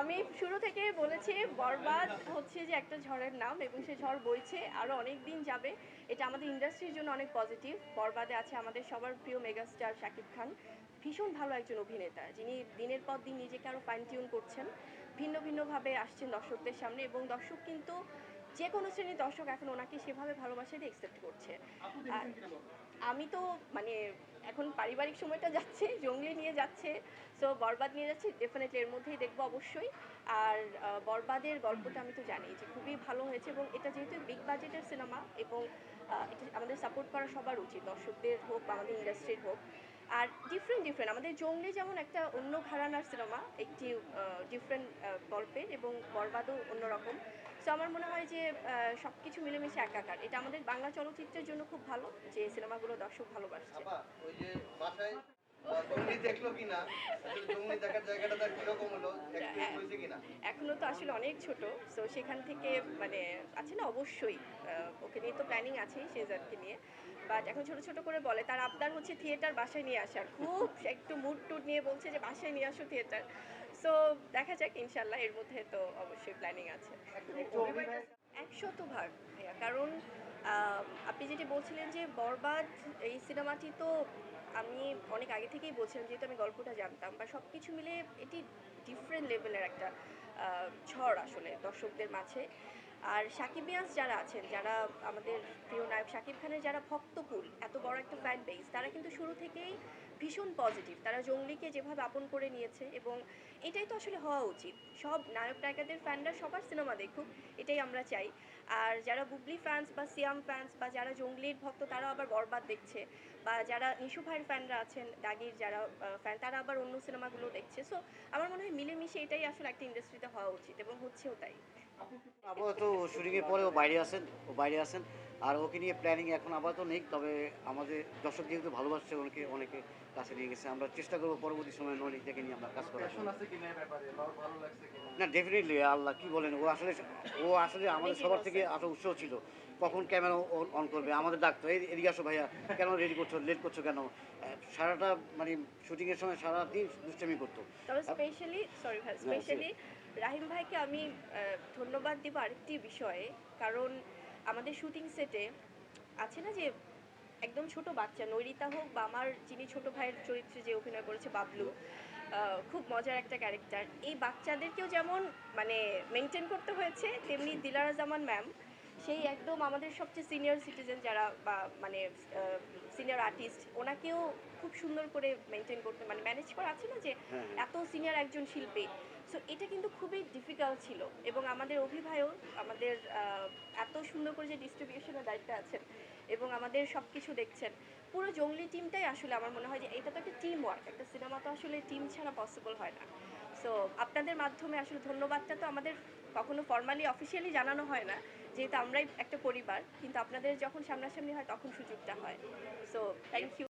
আমি শুরু থেকে বলেছি, বরবাদ হচ্ছে যে একটা ঝড়ের নাম এবং সে ঝড় বইছে আরও অনেক দিন যাবে। এটা আমাদের ইন্ডাস্ট্রির জন্য অনেক পজিটিভ বরবাদে আছে আমাদের সবার প্রিয় মেগাস্টার শাকিব খান। ভীষণ ভালো একজন অভিনেতা, যিনি দিনের পর দিন নিজেকে আরও ফাইন টিউন করছেন। ভিন্ন ভিন্নভাবে আসছেন দর্শকদের সামনে এবং দর্শক কিন্তু যে কোনো শ্রেণির দর্শক এখন ওনাকে সেভাবে ভালোবাসা দিয়ে একসেপ্ট করছে আর আমি তো মানে এখন পারিবারিক সময়টা যাচ্ছে জঙ্গলি নিয়ে যাচ্ছে সো বরবাদ নিয়ে যাচ্ছে ডেফিনেটলি এর মধ্যেই দেখব অবশ্যই। আর বরবাদের গল্পটা আমি তো জানি যে খুবই ভালো হয়েছে এবং এটা যেহেতু বিগ বাজেটের সিনেমা এবং এটা আমাদের সাপোর্ট করা সবার উচিত দর্শকদের হোক বা আমাদের ইন্ডাস্ট্রির হোক। আর ডিফারেন্ট ডিফারেন্ট আমাদের জঙ্গলি যেমন একটা অন্য ঘরানার সিনেমা একটি ডিফারেন্ট গল্পের এবং বরবাদও অন্যরকম। সো আমার মনে হয় যে সব কিছু মিলেমিশে একাকার। এটা আমাদের বাংলা চলচ্চিত্রের জন্য খুব ভালো যে সিনেমাগুলো দর্শক ভালোবাসছে। আপা ওই যে বাসায় আহ, জঙ্গলি দেখল কিনা আসলে জঙ্গলি দেখার জায়গাটা তার কীরকম হলো এক্সপিরিয়েন্স হয়েছে কিনা? এখনও তো আসলে অনেক ছোট সো সেখান থেকে মানে আছে না অবশ্যই ওকে নিয়ে তো প্ল্যানিং আছেই শেজাদকে নিয়ে। বাট এখন ছোট ছোট করে বলে তার আবদার হচ্ছে থিয়েটার বাসায় নিয়ে আসার। খুব একটু মুড টুড নিয়ে বলছে যে বাসায় নিয়ে আসো থিয়েটার। সো দেখা যাক, ইনশাল্লাহ এর মধ্যে তো অবশ্যই প্ল্যানিং আছে। একশত ভাগ ভাইয়া। কারণ আপনি যেটি বলছিলেন যে বরবাদ, এই সিনেমাটি তো আমি অনেক আগে থেকেই বলছিলাম, যেহেতু আমি গল্পটা জানতাম বা সব কিছু মিলে এটি ডিফারেন্ট লেভেলের একটা ঝড় আসলে দর্শকদের মাঝে। আর সাকিবিয়ান্স যারা আছেন, যারা আমাদের প্রিয় শাকিব খানের যারা ভক্তকুল, এত বড় একটা ফ্যান বেস তারা কিন্তু শুরু থেকেই ভীষণ পজিটিভ তারা জঙ্গলিকে যেভাবে আপন করে নিয়েছে এবং এটাই তো আসলে হওয়া উচিত। সব নায়ক নায়িকাদের ফ্যানরা সবার সিনেমা দেখুক, এটাই আমরা চাই। আর যারা বুবলি ফ্যান্স বা সিয়াম ফ্যান্স বা যারা জঙ্গলির ভক্ত, তারা আবার বরবাদ দেখছে। বা যারা নিশু ভাইয়ের ফ্যানরা আছেন, দাগির যারা ফ্যান তারা আবার অন্য সিনেমাগুলো দেখছে। সো আমার মনে হয় মিলেমিশে এটাই আসলে একটা ইন্ডাস্ট্রিতে হওয়া উচিত এবং হচ্ছেও তাই। আপাতত শুটিং এর পরে ও বাইরে আছেন ও বাইরে আছেন আর ওকে নিয়ে প্ল্যানিং এখন আপাতত নেই তবে আমাদের দর্শক যেহেতু ভালোবাসছে ওনাকে অনেকে কাছে নিয়ে গেছে। আমরা চেষ্টা করব পরবর্তী সময় নলিতাকে নিয়ে আমরা কাজ করার না ডেফিনেটলি আল্লাহ কি বলেন? ও আসলে ও আসলে আমাদের সবার থেকে আরও উৎসাহ ছিল। কখন ক্যামেরা অন করবে? আমাদের ডাকতো এই এদিকে আসো ভাইয়া কেন রেডি করছ লেট করছ কেন? সারাটা মানে শুটিংয়ের সময় সারা দিন দুষ্টামি করতো। তবে স্পেশালি সরি ভাই স্পেশালি রাহিম ভাইকে আমি ধন্যবাদ দিব আরেকটি বিষয়ে। কারণ আমাদের শুটিং সেটে আছে না যে একদম ছোট বাচ্চা নৈরিতা হোক বা আমার যিনি ছোট ভাইয়ের চরিত্রে যে অভিনয় করেছে বাবলু খুব মজার একটা ক্যারেক্টার এই বাচ্চাদেরকেও যেমন মানে মেনটেন করতে হয়েছে তেমনি দিলারা জামান ম্যাম সেই একদম আমাদের সবচেয়ে সিনিয়র সিটিজেন যারা বা মানে সিনিয়র আর্টিস্ট ওনাকেও খুব সুন্দর করে মেনটেন করতে মানে ম্যানেজ করা আছে না যে হ্যাঁ এত সিনিয়র একজন শিল্পী। সো এটা কিন্তু খুবই ডিফিকাল্ট ছিল এবং আমাদের অভিভাবক আমাদের আহ, এত সুন্দর করে যে ডিস্ট্রিবিউশনের দায়িত্বে আছেন এবং আমাদের সব কিছু দেখছেন পুরো জঙ্গলি টিমটাই আসলে আমার মনে হয় যে এটা তো একটা টিম ওয়ার্ক একটা সিনেমা তো আসলে টিম ছাড়া পসিবল হয় না। সো আপনাদের মাধ্যমে আসলে ধন্যবাদটা তো আমাদের কখনো ফর্মালি অফিসিয়ালি জানানো হয় না। যেহেতু আমরাই একটা পরিবার, কিন্তু আপনাদের যখন সামনাসামনি হয়, তখন সুযোগটা হয়। So thank you